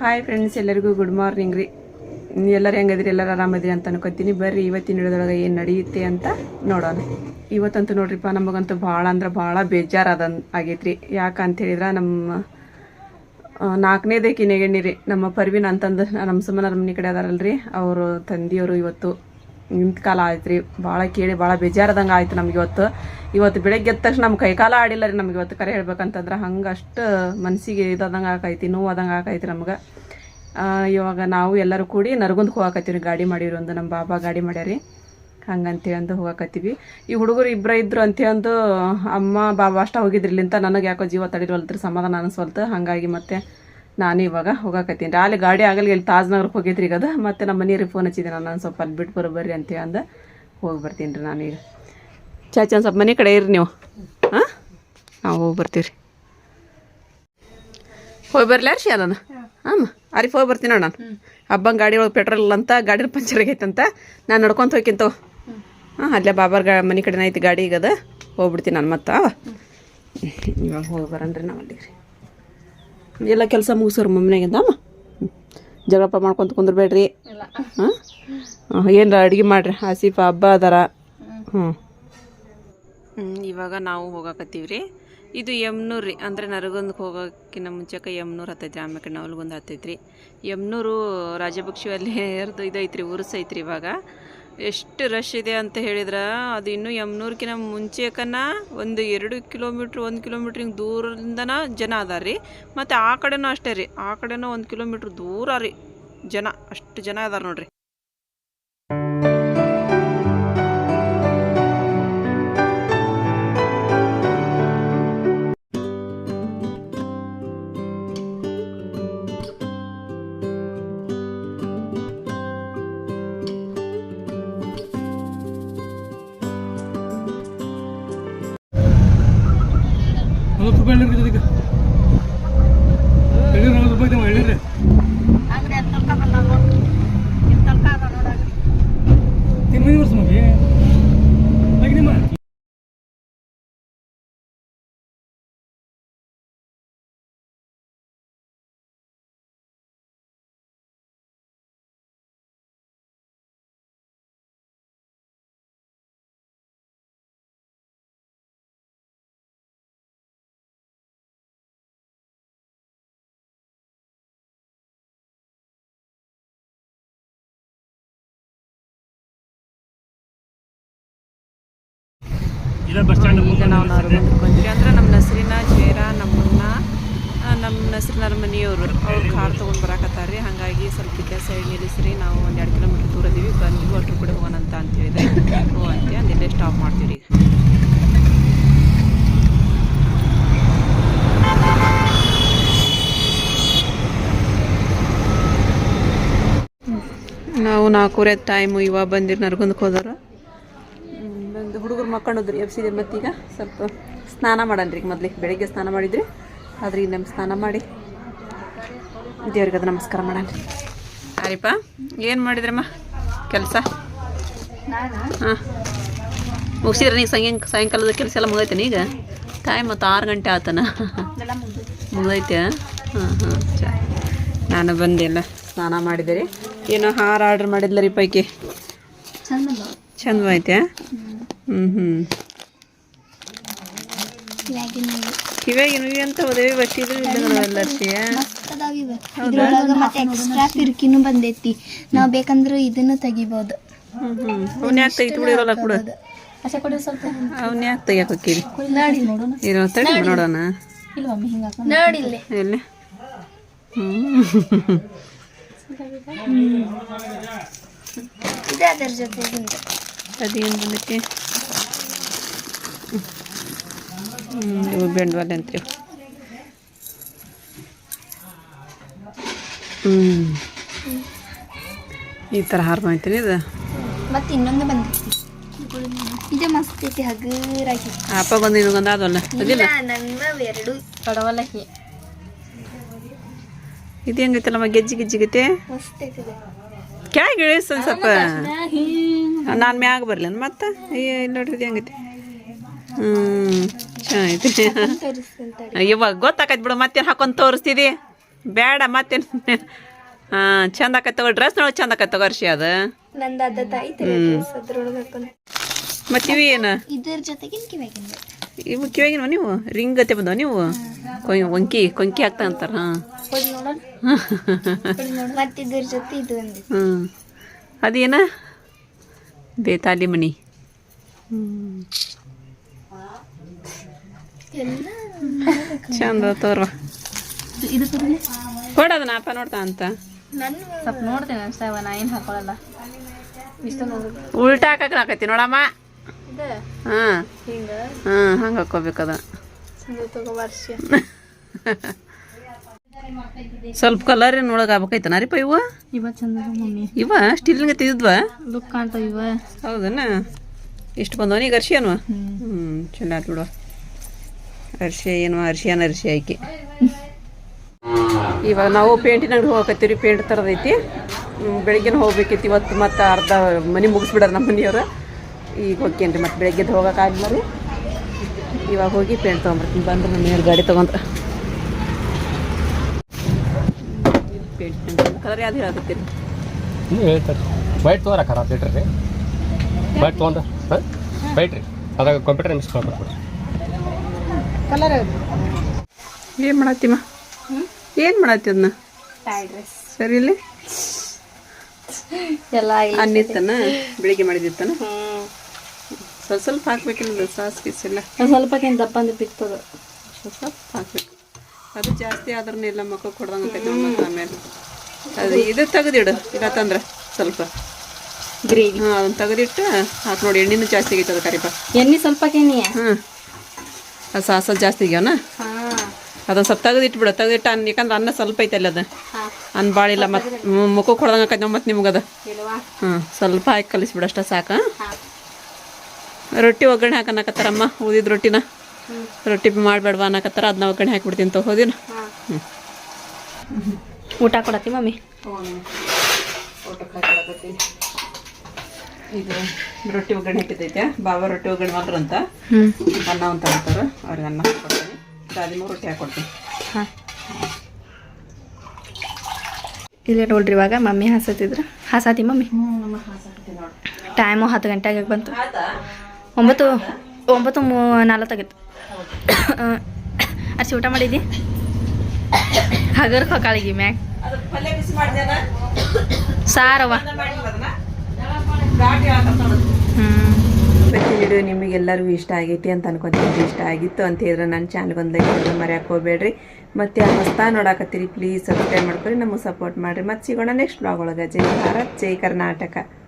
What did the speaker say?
Hi friends ಎಲ್ಲರಿಗೂ good morning ರೀ. ಎಲ್ಲರೂ ಹೆಂಗದ್ರಿ? ಎಲ್ಲರೂ ಆರಾಮದ್ರಿ ಅಂತ ಅನ್ಕೋತೀನಿ. ಬರ್ರಿ, ಇವತ್ತಿನ ಹಿಡಿದೊಳಗೆ ಏನು ನಡೆಯುತ್ತೆ ಅಂತ ನೋಡೋಣ. ಇವತ್ತಂತೂ ನೋಡ್ರಿಪ್ಪ, ನಮಗಂತೂ ಭಾಳ ಅಂದ್ರೆ ಭಾಳ ಬೇಜಾರದ ಆಗೈತ್ರಿ. ಯಾಕೆ ಅಂತ ಹೇಳಿದ್ರೆ, ನಮ್ಮ ನಾಲ್ಕನೇದೇ ಕಿನೆಗೆಣ್ಣಿ ರೀ ನಮ್ಮ ಪರ್ವಿನ ಅಂತಂದು, ನಮ್ಮ ಸುಮ್ಮನ ಮನೆ ಕಡೆ ಅದಾರಲ್ರಿ. ಅವರು ತಂದೆಯವರು ಇವತ್ತು ನಿಂತ ಕಾಲ ಆಯ್ತು ರೀ ಭಾಳ ಕೇಳಿ, ಭಾಳ ಬೇಜಾರದಂಗೆ ಆಯ್ತು ನಮ್ಗೆ ಇವತ್ತು. ಇವತ್ತು ಬೆಳಗ್ಗೆ ಎದ್ದ ತಕ್ಷಣ ನಮ್ಮ ಕೈಕಾಲ ಆಡಿಲ್ಲ ರೀ ನಮ್ಗೆ ಇವತ್ತು ಕರೆ ಹೇಳ್ಬೇಕಂತಂದ್ರೆ ಹಂಗೆ ಅಷ್ಟು ಮನಸ್ಸಿಗೆ ಇದಾದಂಗೆ ಆಕೈತಿ, ನೋವಾದಂಗೆ ಆಕೈತಿ ನಮ್ಗೆ. ಇವಾಗ ನಾವು ಎಲ್ಲರೂ ಕೂಡಿ ನರಗುಂದ್ ಹೋಗಾಕತ್ತೀವಿ ಗಾಡಿ ಮಾಡಿರಿ ಒಂದು ನಮ್ಮ ಬಾಬಾ ಗಾಡಿ ಮಾಡ್ಯಾರಿ. ಹಂಗಂತೇಳಿ ಅಂದು ಹೋಗಾಕತ್ತೀವಿ. ಈ ಹುಡುಗರು ಇಬ್ಬರ ಇದ್ರು ಅಂತೇಳಂದು ಅಮ್ಮ, ಬಾಬಾ ಅಷ್ಟ ಹೋಗಿದ್ರಿ ಇಲ್ಲಿಂದ ನನಗೆ ಯಾಕೋ ಜೀವ ತಡಿರವಲ್ತ್ರಿ ಸಮಾಧಾನ ಅನಿಸ್ವಲ್ತು. ಹಾಗಾಗಿ ಮತ್ತೆ ನಾನು ಇವಾಗ ಹೋಗಾಕತ್ತೀನಿ. ರೀ ಅಲ್ಲಿ ಗಾಡಿ ಆಗಲಿ ಇಲ್ಲಿ ತಾಜ್ನಗರಕ್ಕೆ ಹೋಗೈತ್ರಿ ಈಗ ಅದು. ಮತ್ತೆ ನಮ್ಮ ಮನೆಯವ್ರಿಗೆ ಫೋನ್ ಹಚ್ಚಿದ್ದೆ ನಾನು. ಸ್ವಲ್ಪ ಅಲ್ಲಿ ಬಿಟ್ಟು ಬರೋಬರ್ರಿ ಅಂತೇಳಿ ಅಂದ. ಹೋಗಿ ಬರ್ತೀನಿ ರೀ ನಾನೀಗ ಚಾಚಿ ಒಂದು ಸ್ವಲ್ಪ ಮನೆ ಕಡೆ ಇರಿ ನೀವು. ಹಾಂ? ನಾವು ಹೋಗಿ ಬರ್ತೀವಿ ರೀ ಹೋಗಿ ಬರ್ಲಾರ ಶಿ ಅದನ್ನು ಹಾಂ ಅರಿಫ್ ಹೋಗಿ ಬರ್ತೀನಿ ನಾನು. ಹಬ್ಬಂಗೆ ಗಾಡಿ ಒಳಗೆ ಪೆಟ್ರೋಲ್ ಅಂತ, ಗಾಡಿ ಪಂಚರ್ ಆಗೈತಂತ ನಾನು ನಡ್ಕೊಂತ ಹೋಗ್ಕಿಂತ ಹಾಂ, ಅಲ್ಲೇ ಬಾಬಾರ್ ಗಾ ಮನೆ ಕಡೆನ ಐತಿ ಗಾಡಿ ಈಗ ಅದು. ಹೋಗ್ಬಿಡ್ತೀನಿ ನಾನು ಮತ್ತೆ. ಇವಾಗ ಹೋಗಿ ಬರನ್ರಿ ನಾವು ಅಲ್ಲಿಗೆ ರೀ ಎಲ್ಲ ಕೆಲಸ ಮುಗಿಸೋರು ಮಮ್ಮನೆಗಿಂದ ಅಮ್ಮ? ಹ್ಮ್. ಜಗಳಪ್ಪ ಮಾಡ್ಕೊಂತ ಕುಂದ್ರಬೇಡ್ರಿ. ಹಾಂ? ಏನಾರ ಅಡುಗೆ ಮಾಡ್ರಿ. ಆಸೀಫ ಹಬ್ಬ ಅದಾರ. ಹ್ಞೂ ಇವಾಗ ನಾವು ಹೋಗಾಕತ್ತೀವಿ ರೀ ಇದು ಯಮ್ನೂರು ರೀ. ಅಂದರೆ ನರಗೊಂದಕ್ಕೆ ಹೋಗೋಕ್ಕಿಂತ ಮುಂಚೆಕ ಯಮ್ನೂರು ಹತ್ತೈತ್ರಿ. ಆಮೇಲೆ ನವಲ್ಗೊಂದು ಹತ್ತೈತ್ರಿ. ಯಮ್ನೂರು ರಾಜಭಕ್ಷಿ ಅಲ್ಲಿ ಇರ್ದು ಇದೈತ್ರಿ ಉರುಸೈತ್ರಿ ಐತ್ರಿ ಇವಾಗ. ಎಷ್ಟು ರಶ್ ಇದೆ ಅಂತ ಹೇಳಿದ್ರೆ? ಅದು ಇನ್ನೂ ಯಮ್ನೂರ್ಕಿನ ಮುಂಚೆಕನ ಒಂದು ಎರಡು ಕಿಲೋಮೀಟ್ರ್ ಒಂದು ಕಿಲೋಮೀಟ್ರ್ ಹಿಂಗೆ ದೂರದಿಂದನ ಜನ ಅದಾರ ರೀ. ಮತ್ತು ಆ ಕಡೆನೂ ಅಷ್ಟೇ ರೀ. ಆ ಕಡೆನೂ ಒಂದು ಕಿಲೋಮೀಟ್ರ್ ದೂರ ರೀ ಜನ. ಅಷ್ಟು ಜನ ಅದಾರ ನೋಡ್ರಿ. haberle birlikte ಈಗ ನಾವು ನರಗುಂದಕ್ಕೆ ಬಂದ್ವಿ ಅಂದ್ರೆ ನಮ್ಮ ನಸ್ರಿನ ಚೇರ ನಮ್ಮನ್ನ ನಮ್ಮ ನಸ್ರಿನ ಮನೆಯವರು ಅವ್ರು ಕಾರ್ ತೊಗೊಂಡು ಬರಾಕತ್ತಾರ. ರೀ ಹಾಗಾಗಿ ಸ್ವಲ್ಪ ಸೈಡ್ ನಿಲ್ಲಿಸ್ರಿ ನಾವು ಒಂದು ಎರಡು ಕಿಲೋಮೀಟ್ರ್ ದೂರ ಇದೀವಿ. ಬಂದ್ವಿ ಅಷ್ಟ್ರ ಕೂಡ ಹೋಗೋಣ ಅಂತ ಅಂತ ಹೇಳಿದ್ರೆ ಅಂತ ಅಂದ್ ಸ್ಟಾಪ್ ಮಾಡ್ತೀವಿ ರೀ ನಾವು ನಾಲ್ಕೂವರೆ ಟೈಮು ಇವಾಗ ಬಂದಿರಿ ನರ್ಗುಂದಕ್ಕೆ ಹೋದ್ರೆ. ಮಕ್ಕಳದ್ರಿ ಎಬ್ಸಿದೆ ಮತ್ತೀಗ ಸ್ವಲ್ಪ ಸ್ನಾನ ಮಾಡನ್ರಿ ಈಗ ಮೊದ್ಲಿಗೆ ಬೆಳಿಗ್ಗೆ ಸ್ನಾನ ಮಾಡಿದ್ರಿ. ಆದ್ರೆ ಈಗ ನಮ್ಮ ಸ್ನಾನ ಮಾಡಿ ದೇವ್ರಿಗೆ ಅದು ನಮಸ್ಕಾರ ಮಾಡನ್ರಿ. ಅರಿಪ ಏನು ಮಾಡಿದ್ರಮ್ಮ ಕೆಲಸ? ಹಾಂ. ಮುಗಿಸಿದ್ರೆ ನೀವು ಸಾಯಂಕ ಸಾಯಂಕಾಲದ ಕೆಲಸ ಎಲ್ಲ ಮುಗೈತೇನೆ ಈಗ? ಟೈಮ್ ಮತ್ತು ಆರು ಗಂಟೆ ಆತನ. ಮುಗೈತೆ. ಹಾಂ ಹಾಂ ಚ ನಾನು ಬಂದೆಲ್ಲ ಸ್ನಾನ ಮಾಡಿದೆ ರೀ. ಏನೋ ಹಾರ ಆರ್ಡ್ರ್ ಮಾಡಿದ್ಲ ರೀ ಪೈಕಿ ಚಂದ ಐತೆ ಕಿವ್ಯಾಗ ಇವು ಅಂತ ಹೋದೇವಿ ಬಟ್ಟಿದ್ರು ಇದ್ರೊಳಗ ಮತ್ತೆ ಎಕ್ಸ್ಟ್ರಾ ಪಿರ್ಕಿನೂ ಬಂದೈತಿ. ನಾವ್ ಬೇಕಂದ್ರ ಇದನ್ನು ಹ್ಞೂ ಅವನ್ನ ಯಾಕೆ ತೆಗಿತು ಬಿಡಿರೋಲ್ಲ ಕೂಡ. ಅವನ್ನ ಯಾಕೆ ತೆಗಿಯಕ್ಕೆ ಇರೋ ತಡಿ ನೋಡೋಣ. ಎಲ್ಲಿ? ಹ್ಞೂ ಅದೇನು ಬಂದೈತಿ ಹ್ಞೂ ಇವು ಬೆಂಡವಾಲೆ ಅಂತೀವಿ. ಈ ಥರ ಹಾರ ಮಾಡ್ತೀನಿ ಇದು. ಮತ್ತೆ ಇನ್ನೊಂದು ಬಂದಿತ್ತು. ಇದು ಮಸ್ತ್ ಐತಿ ಹಗುರಾಗಿ. ಅಪ್ಪ ಬಂದು ನಿನಗೊಂದು ಅದಲ್ಲ? ಅದಿಲ್ಲ ಎರಡು. ಹಿ ಇದು ಹೆಂಗೈತಲ್ಲಮ್ಮ ಗೆಜ್ಜಿ ಗೆಜ್ಜಿಗೈತೆ? ಮಸ್ತ್ ಐತಿ ಇದು. ಕೆಳಗೆ ಇಳಿಸ್ ಒಂದು ಸ್ವಲ್ಪ. ನಾನು ಮ್ಯಾಗ ಬರ್ಲೇನು ಮತ್ತೆ? ಇಲ್ಲಿ ನೋಡ್ರಿ ಇದು ಹೆಂಗೈತಿ? ಹ್ಞೂ. ಇವಾಗ ಗೊತ್ತಾಕೈತಿ ಬಿಡು ಮತ್ತೇನು ಹಾಕೊಂಡು ತೋರಿಸ್ತಿದಿ? ಬೇಡ ಮತ್ತೇನು ಹಾಂ ಚಂದ ಆಕೈತಿ ತಗೋ ಡ್ರೆಸ್ ನೋಡಿ ಚಂದ ಆಕೈತಿ ತಗೋರ್ಷಿ ಅದು. ಮತ್ತು ಇವು ಏನು? ಕಿವ್ಯಾಗಿನ ಇವು ನೀವು? ರಿಂಗ್ ಗತೆ ಬಂದವ ನೀವು? ಒಂಕಿ ವಂಕಿ ಕೊಂಕಿ ಹಾಕ್ತಾ ಅಂತಾರ ಹಾಂ. ಕೊಡಿ ನೋಡೋಣ. ಕೊಡಿ ನೋಡು ಮತ್ತೆ ಇದ್ರ ಜೊತೆ ಇದು ಒಂದು. ಹ್ಞೂ ಅದೇನ? ಬೇತಾಲಿ ಮನಿ ಎಲ್ಲ ಚಂದ ತೋರ್ವ. ಕೊಡೋದನ್ನ ಅಪ್ಪ ನೋಡ್ತಾ ಅಂತ? ಸ್ವಲ್ಪ ನೋಡ್ತೇನೆ ಅನ್ಸ್ತಾವ ನಾ ಏನು ಹಾಕೊಳ್ಳಲ್ಲ ಉಲ್ಟಾ ಹಾಕಕ್ಕೆ ನೋಡಮ್ಮ. ಹಾಂ. ಹಿಂಗೆ? ಹಾಂ ಹಂಗೆ ವರ್ಷ ಸ್ವಲ್ಪ ಕಲರ್ ಒಳಗೆ ಆಗ್ಬೇಕೈತನ ರೀಪ ಇವ? ಇವ ಚಂದ ಇವ? ಸ್ಟೀಲ್ಗೆ ತಿದ್ವಾ ಲುಕ್ ಕಾಣ್ತಾವ ಇವ. ಹೌದನ? ಇಷ್ಟು ಬಂದವನಿಗೆ ಅರ್ಶಿ ಅನ್ವ ಹ್ಞೂ ಚಂದ ಆಯ್ತು ಬಿಡುವ ಅರ್ಶಿ ಏನು ಅರ್ಶಿಯನ್ ಅರ್ಶಿ ಆಯ್ಕೆ ಇವಾಗ ನಾವು ಪೇಂಟಿನ ಅಂಗಡಿ ಹೋಗಕತ್ತೀವಿ ಪೇಂಟ್ ತರದೈತಿ. ಬೆಳಿಗ್ಗೆ ಹೋಗ್ಬೇಕಿತ್ತು, ಇವತ್ತು ಮತ್ತೆ ಅರ್ಧ ಮನೆ ಮುಗಿಸ್ಬಿಡಾರ ನಮ್ಮ ಮನೆಯವ್ರು. ಈಗ ಹೋಗ್ಕೇನ್ರಿ ಮತ್ತೆ ಬೆಳಗ್ಗೆದ್ದು ಹೋಗೋಕ್ಕಾಗಿಲ್ಲ ರೀ. ಇವಾಗ ಹೋಗಿ ಪೇಂಟ್ ತೊಗೊಂಬರ್ತೀನಿ, ಬಂದ್ರೆ ಮನೆಯವ್ರ ಗಾಡಿ ತೊಗೊಂಡ್ರ. ಪೇಂಟ್ ಕಲರ್ ಹೇಳ್ತಾರೆ. ವೈಟ್ ತೊಗೊರ ವೈಟ್ ತೊಗೊಂಡ್ರೆ ರೀ. ಅದಾಗ ಕಂಪ್ಯೂಟರ್ ಮಿಸ್ ಏನು ಮಾಡತ್ತೀಮ್ಮ ಏನು ಮಾಡತ್ತಿ ಅದನ್ನ ಸರಿ ಇಲ್ಲಿ? ಎಲ್ಲ ಅನ್ನಿತ್ತನ? ಬೆಳಿಗ್ಗೆ ಮಾಡಿದಿತ್ತನ? ಸ್ವಲ್ಪ ಸ್ವಲ್ಪ ಹಾಕ್ಬೇಕಿಲ್ಲ ಸಾಸ್ ಗೀಸ್ ಎಲ್ಲ. ಸ್ವಲ್ಪಕ್ಕಿಂತ ದಪ್ಪ ಅಂದ್ರೆ ಬಿತ್ತದ. ಸ್ವಲ್ಪ ಸ್ವಲ್ಪ ಹಾಕ್ಬೇಕು. ಅದು ಜಾಸ್ತಿ ಆದ್ರೂ ಎಲ್ಲ ಮಕ್ಕಳು ಕೊಡ್ದಂಗೆ ಆಮೇಲೆ. ಅದು ಇದು ತೆಗೆದಿಡು ಇರತ್ತಂದ್ರೆ ಸ್ವಲ್ಪ. ಗ್ರೇವಿ. ಹಾಂ ಅದನ್ನ ತೆಗೆದಿಟ್ಟು ಹಾಕಿ ನೋಡಿ ಎಣ್ಣೆನೂ ಜಾಸ್ತಿ ಆಗೈತೆ ಅದು ಕರಿಪ ಎಣ್ಣೆ ಸ್ವಲ್ಪ ಹ್ಞೂ ಅದು ಸಾಸ ಜಾಸ್ತಿ ಆಗ್ಯಾವನ? ಅದೊಂದು ಸ್ವಲ್ಪ ತೆಗೆದಿಟ್ಬಿಡು. ತೆಗೆದಿಟ್ಟು ಅನ್ನ ಯಾಕಂದ್ರೆ ಅನ್ನ ಸ್ವಲ್ಪ ಐತೆ ಅಲ್ಲ ಅದು. ಅನ್ನ ಭಾಳಿಲ್ಲ ಮತ್ತು ಮುಖಕ್ಕೆ ಆಕೈತೆ ಮತ್ತೆ ನಿಮ್ಗೆ ಅದು ಹ್ಞೂ ಸ್ವಲ್ಪ ಹಾಕಿ ಕಲಿಸ್ಬಿಡು ಅಷ್ಟ ಸಾಕು. ರೊಟ್ಟಿ ಒಗ್ಗರಣೆ ಹಾಕನಕತ್ತಾರಮ್ಮ ಉದಿದ ರೊಟ್ಟಿನ. ರೊಟ್ಟಿ ಮಾಡಬೇಡವಾ ಅನ್ನಕತ್ತಾರ ಅದನ್ನ ಒಗ್ಗರಣೆ ಹಾಕಿಬಿಡ್ತೀನಿ ತಗೋ ಹೋದಿನ? ಊಟ ಕೊಡತ್ತಿ ಮಮ್ಮಿ? ಈಗ ರೊಟ್ಟಿ ಒಗ್ಗರಣೆ ಇಟ್ಟಿದ್ದೈತೆ. ಬಾಬಾ ರೊಟ್ಟಿ ಒಗ್ಗರಣೆ ಮಾತ್ರ ಅಂತ. ಅನ್ನ ಅಂತ ಅಂತಾರೆ. ಅವ್ರಿಗೆ ಅನ್ನ ಹಾಕ್ಕೊಡ್ತೀನಿ ದಾದಿಮೂ ರೊಟ್ಟಿ ಹಾಕ್ಕೊಡ್ತೀನಿ ಹಾಂ. ಇಲ್ಲೇ ನೋಡ್ರಿ ಇವಾಗ ಮಮ್ಮಿ ಹಾಸತ್ತಿದ್ರ. ಹಾಸಾತಿ ಮಮ್ಮಿ? ಟೈಮು ಹತ್ತು ಗಂಟೆಗೆ ಬಂತು. ಒಂಬತ್ತು ಒಂಬತ್ತು ಮೂ ನಾಲ್ಕಾಗಿತ್ತು ಅರ್ಸಿ ಊಟ ಮಾಡಿದ್ದಿ ಹಗರ್ ಕಾಳಿಗೆ ಮ್ಯಾಗ. ಸಾರವ ಹ್ಞೂ ಇವತ್ತಿನ ವಿಡಿಯೋ ನಿಮಗೆಲ್ಲರಿಗೂ ಇಷ್ಟ ಆಗೈತಿ ಅಂತ ಅನ್ಕೊಂತೀನಿ ಇಷ್ಟ ಆಗಿತ್ತು ಅಂತ ಹೇಳಿದ್ರೆ ನನ್ನ ಚಾನಲ್ಗೆ ಒಂದು ಲೈಕ್ ಮರ್ಯಾಕೆ ಹೋಗ್ಬೇಡ್ರಿ. ಮತ್ತೆ ಹೊಸ್ತಾ ನೋಡಾಕತ್ತೀರಿ ಪ್ಲೀಸ್ ಸಬ್ಸ್ಕ್ರೈಬ್ ಮಾಡ್ಕೊರಿ, ನಮಗೆ ಸಪೋರ್ಟ್ ಮಾಡಿರಿ. ಮತ್ತೆ ಸಿಗೋಣ ನೆಕ್ಸ್ಟ್ ಬ್ಲಾಗ್ ಒಳಗೆ. ಜೈ ಭಾರತ್, ಜೈ ಕರ್ನಾಟಕ.